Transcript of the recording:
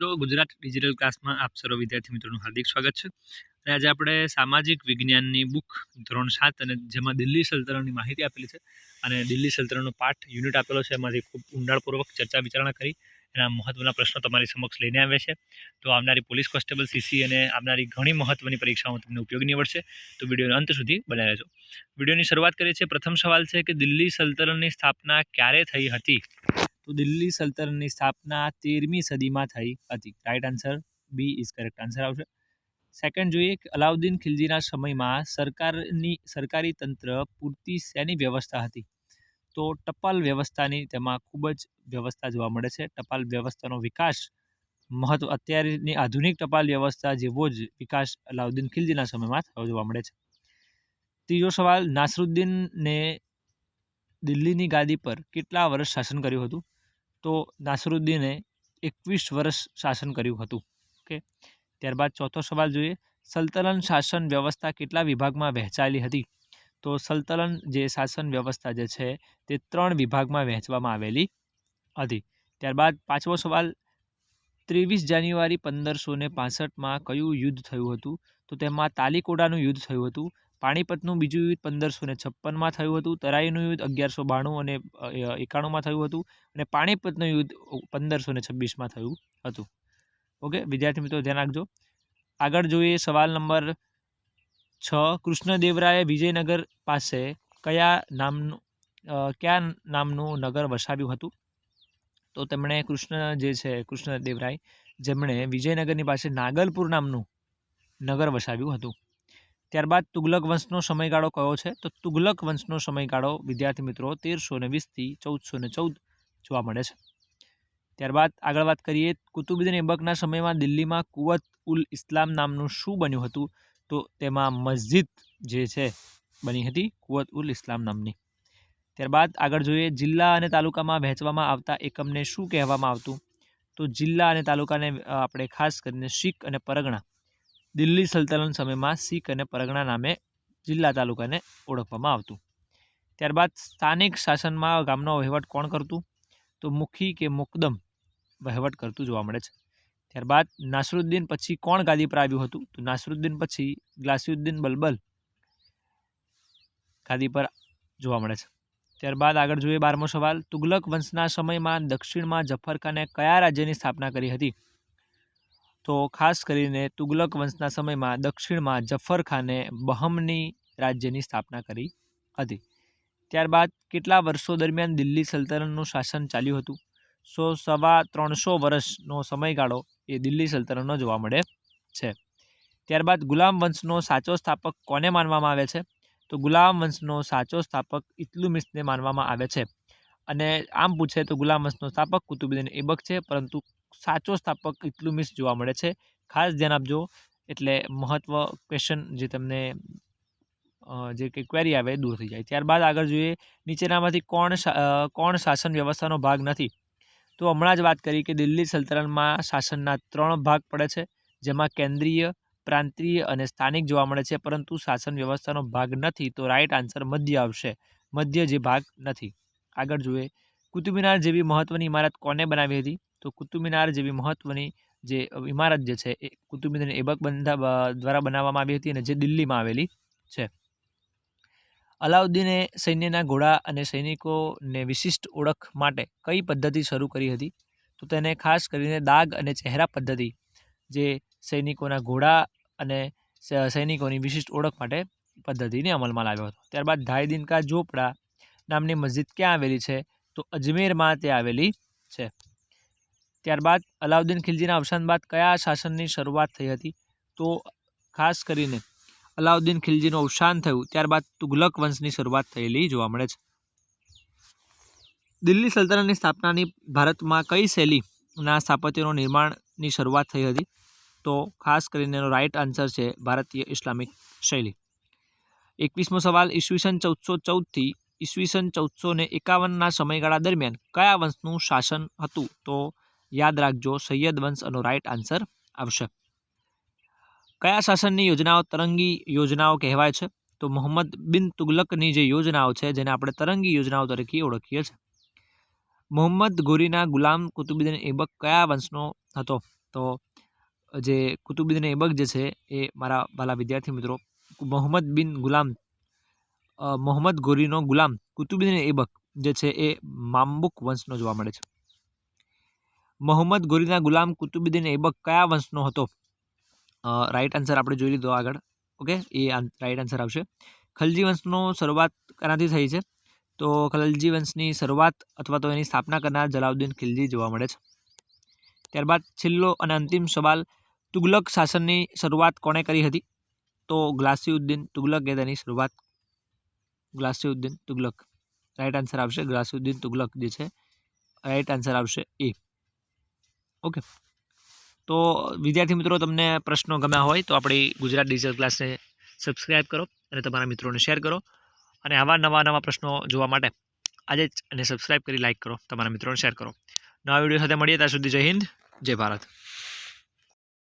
તો ગુજરાત ડિજિટલ ક્લાસમાં આપ સર્વ વિદ્યાર્થી મિત્રોનું હાર્દિક સ્વાગત છે. અને આજે આપણે સામાજિક વિજ્ઞાનની બુક ધોરણ સાત અને જેમાં દિલ્હી સલ્તનતની માહિતી આપેલી છે. અને દિલ્હી સલ્તનતનો પાઠ યુનિટ આપેલો છે. એમાંથી ખૂબ ઊંડાણપૂર્વક ચર્ચા વિચારણા કરી. એના મહત્ત્વના પ્રશ્નો તમારી સમક્ષ લઈને આવ્યા છે. તો આવનારી પોલીસ કોન્સ્ટેબલ સીસી અને આવનારી ઘણી મહત્વની પરીક્ષાઓ તમને ઉપયોગી નીવડશે. તો વિડીયોનો અંત સુધી બનાવી રહેજો. વિડીયોની શરૂઆત કરીએ છીએ. પ્રથમ સવાલ છે કે દિલ્હી સલ્તનતની સ્થાપના ક્યારે થઈ હતી? તો દિલ્હી સલ્તનતની સ્થાપના તેરમી સદીમાં થઈ હતી. Right answer B is correct answer આવશે. સેકન્ડ જોઈએ કે અલાઉદ્દીન ખિલજીના સમયમાં સરકારની, સરકારી તંત્ર પૂરતી શેની વ્યવસ્થા હતી? તો ટપાલ વ્યવસ્થાની તેમાં ખૂબ જ વ્યવસ્થા જોવા મળે છે. ટપાલ વ્યવસ્થાનો વિકાસ મહત્વ, અત્યારની આધુનિક ટપાલ વ્યવસ્થા જેવો જ વિકાસ અલાઉદ્દીન ખિલજીના સમયમાં થયો જોવા મળે છે. ત્રીજો સવાલ, નાસરુદ્દીનને દિલ્હીની ગાદી પર કેટલા વર્ષ શાસન કર્યું હતું? તો નાસરુદ્દીને એકવીસ વર્ષ શાસન કર્યું હતું. ઓકે. ત્યારબાદ ચોથો સવાલ જોઈએ. સલ્તનત શાસન વ્યવસ્થા કેટલા વિભાગમાં વહેંચાયેલી હતી? તો સલ્તનત જે શાસન વ્યવસ્થા જે છે, તે ત્રણ વિભાગમાં વહેંચવામાં આવેલી હતી. ત્યારબાદ પાંચમો સવાલ. ત્રેવીસ જાન્યુઆરી પંદરસો ને પાસઠમાં કયું યુદ્ધ થયું હતું? તો તેમાં તાલીકોડાનું યુદ્ધ થયું હતું. પાણીપતનું બીજું યુદ્ધ પંદરસો ને છપ્પનમાં થયું હતું, તરાઈનું યુદ્ધ અગિયારસો બાણું અને એકાણુંમાં થયું હતું અને પાણીપતનું યુદ્ધ પંદરસો ને છવ્વીસમાં થયું હતું. ઓકે, વિદ્યાર્થી મિત્રો ધ્યાન રાખજો. આગળ જોઈએ સવાલ નંબર છ. કૃષ્ણદેવરાયે વિજયનગર પાસે કયા નામનું કયા નામનું નગર વસાવ્યું હતું? તો તેમણે કૃષ્ણ જે છે, કૃષ્ણદેવરાય, જેમણે વિજયનગરની પાસે નાગલપુર નામનું નગર વસાવ્યું હતું. ત્યારબાદ તુગલક વંશનો સમયગાળો કયો છે? તો તુગલક વંશનો સમયગાળો, વિદ્યાર્થી મિત્રો, તેરસો ને વીસથી ચૌદસો ને ચૌદ જોવા મળે છે. ત્યારબાદ આગળ વાત કરીએ, કુતુબુદ્દીન એબકના સમયમાં દિલ્હીમાં કુવત ઉલ ઇસ્લામ નામનું શું બન્યું હતું? તો તેમાં મસ્જિદ જે છે, બની હતી કુવત ઉલ ઇસ્લામ નામની. ત્યારબાદ આગળ જોઈએ, જિલ્લા અને તાલુકામાં વહેંચવામાં આવતા એકમને શું કહેવામાં આવતું? તો જિલ્લા અને તાલુકાને આપણે ખાસ કરીને શીખ અને પરગણા. દિલ્હી સલ્તનત સમયમાં શીખ અને પરગણા નામે જિલ્લા તાલુકાને ઓળખવામાં આવતું. ત્યારબાદ સ્થાનિક શાસનમાં ગામનો વહીવટ કોણ કરતું? તો મુખી કે મુકદમ વહીવટ કરતું જોવા મળે છે. ત્યારબાદ નાસરુદ્દીન પછી કોણ ગાદી પર આવ્યું હતું? તો નાસરુદ્દીન પછી ગ્લાસીઉદ્દીન બલબલ ગાદી પર જોવા મળે છે. ત્યારબાદ આગળ જોઈએ બારમો સવાલ. તુગલક વંશના સમયમાં દક્ષિણમાં જફરખાને કયા રાજ્યની સ્થાપના કરી હતી? તો ખાસ કરીને તુગલક વંશના સમયમાં દક્ષિણમાં જફર ખાને બહમની રાજ્યની સ્થાપના કરી હતી. ત્યારબાદ કેટલા વર્ષો દરમિયાન દિલ્હી સલ્તનતનું શાસન ચાલ્યું હતું? સો સવા ત્રણસો વર્ષનો સમયગાળો એ દિલ્હી સલ્તનતનો જોવા મળે છે. ત્યારબાદ ગુલામ વંશનો સાચો સ્થાપક કોને માનવામાં આવે છે? તો ગુલામ વંશનો સાચો સ્થાપક ઇતલુમિસને માનવામાં આવે છે. અને આમ પૂછે તો ગુલામ હસનો સ્થાપક કુતુબુદ્દીન એબક છે, પરંતુ સાચો સ્થાપક એટલું મિસ જોવા મળે છે. ખાસ ધ્યાન આપજો, એટલે મહત્વ ક્વેશ્ચન જે તમને જે કંઈ ક્વેરી આવે દૂર થઈ જાય. ત્યારબાદ આગળ જોઈએ, નીચેનામાંથી કોણ કોણ શાસન વ્યવસ્થાનો ભાગ નથી? તો હમણાં જ વાત કરી કે દિલ્હી સલ્તનતમાં શાસનના ત્રણ ભાગ પડે છે, જેમાં કેન્દ્રીય, પ્રાંતીય અને સ્થાનિક જોવા મળે છે, પરંતુ શાસન વ્યવસ્થાનો ભાગ નથી, તો રાઈટ આન્સર મધ્ય આવશે. મધ્ય જે ભાગ નથી. આગળ જોઈએ કુતુબમિનાર જેવી મહત્ત્વની ઇમારત કોને બનાવી હતી? તો કુતુબમિનાર જેવી મહત્ત્વની જે ઇમારત જે છે એ કુતુબમિનાર એબક બંધા દ્વારા બનાવવામાં આવી હતી અને જે દિલ્હીમાં આવેલી છે. અલાઉદ્દીને સૈન્યના ઘોડા અને સૈનિકોને વિશિષ્ટ ઓળખ માટે કઈ પદ્ધતિ શરૂ કરી હતી? તો તેને ખાસ કરીને દાગ અને ચહેરા પદ્ધતિ, જે સૈનિકોના ઘોડા અને સૈનિકોની વિશિષ્ટ ઓળખ માટે પદ્ધતિને અમલમાં લાવ્યો હતો. ત્યારબાદ ધાઈદીન કા ઝોપડા નામની મસ્જિદ ક્યાં આવેલી છે? તો અજમેરમાં તે આવેલી છે. ત્યારબાદ અલાઉદ્દીન ખિલજીના અવસાન બાદ કયા શાસનની શરૂઆત થઈ હતી? તો ખાસ કરીને અલાઉદ્દીન ખિલજીનું અવસાન થયું, ત્યારબાદ તુગલક વંશની શરૂઆત થયેલી જોવા મળે છે. દિલ્હી સલ્તનતની સ્થાપનાની ભારતમાં કઈ શૈલીના સ્થાપત્યનું નિર્માણની શરૂઆત થઈ હતી? તો ખાસ કરીને એનો રાઇટ આન્સર છે ભારતીય ઇસ્લામિક શૈલી. એકવીસમો સવાલ, ઈસવીસન ચૌદસો ચૌદથી ઈસવીસન ચૌદસો ને એકાવનના સમયગાળા દરમિયાન કયા વંશનું શાસન હતું તો યાદ રાખજો સૈયદ વંશ એનો રાઈટ આન્સર આવશે. કયા શાસનની યોજનાઓ તરંગી યોજનાઓ કહેવાય છે? તો મોહમ્મદ બિન તુગલકની જે યોજનાઓ છે જેને આપણે તરંગી યોજનાઓ તરીકે ઓળખીએ છીએ. મોહમ્મદ ગોરીના ગુલામ કુતુબુદ્દીન એબક કયા વંશનો હતો? તો જે કુતુબુદ્દીન એબક જે છે એ મારા વાલા વિદ્યાર્થી મિત્રો, મોહમ્મદ બિન ગુલામ મોહમ્મદ ગોરીનો ગુલામ કુતુબુદ્દીન એબક જે છે એ મામ્બુક વંશનો જોવા મળે છે. મોહમ્મદ ગોરીના ગુલામ કુતુબુદ્દીન એબક કયા વંશનો હતો? રાઈટ આન્સર આપણે જોઈ લીધો આગળ. ઓકે એ રાઈટ આન્સર આવશે. ખલજી વંશનો શરૂઆત કનાથી થઈ છે. તો ખલજી વંશની શરૂઆત અથવા તો એની સ્થાપના કરનાર જલાઉદ્દીન ખિલજી જોવા મળે છે. ત્યારબાદ છેલ્લો અને અંતિમ સવાલ, તુગલક શાસનની શરૂઆત કોણે કરી હતી? તો ગ્લાસીઉદ્દીન તુગલકે તેની શરૂઆત ગ્લાસીઉદ્દીન તુગલક. રાઈટ આન્સર આવશે ગ્લાસીઉદ્દીન તુગલક જે છે. રાઈટ આન્સર આવશે એ ઓકે તો વિદ્યાર્થી મિત્રો, તમને પ્રશ્નો ગમ્યા હોય તો આપણી ગુજરાત ડિજિટલ ક્લાસને સબસ્ક્રાઈબ કરો અને તમારા મિત્રોને શેર કરો. અને આવા નવા નવા પ્રશ્નો જોવા માટે આજે જ અને સબસ્ક્રાઇબ કરી લાઇક કરો, તમારા મિત્રોને શેર કરો. નવા વીડિયો સાથે મળીએ, ત્યાં સુધી જય હિન્દ, જય ભારત.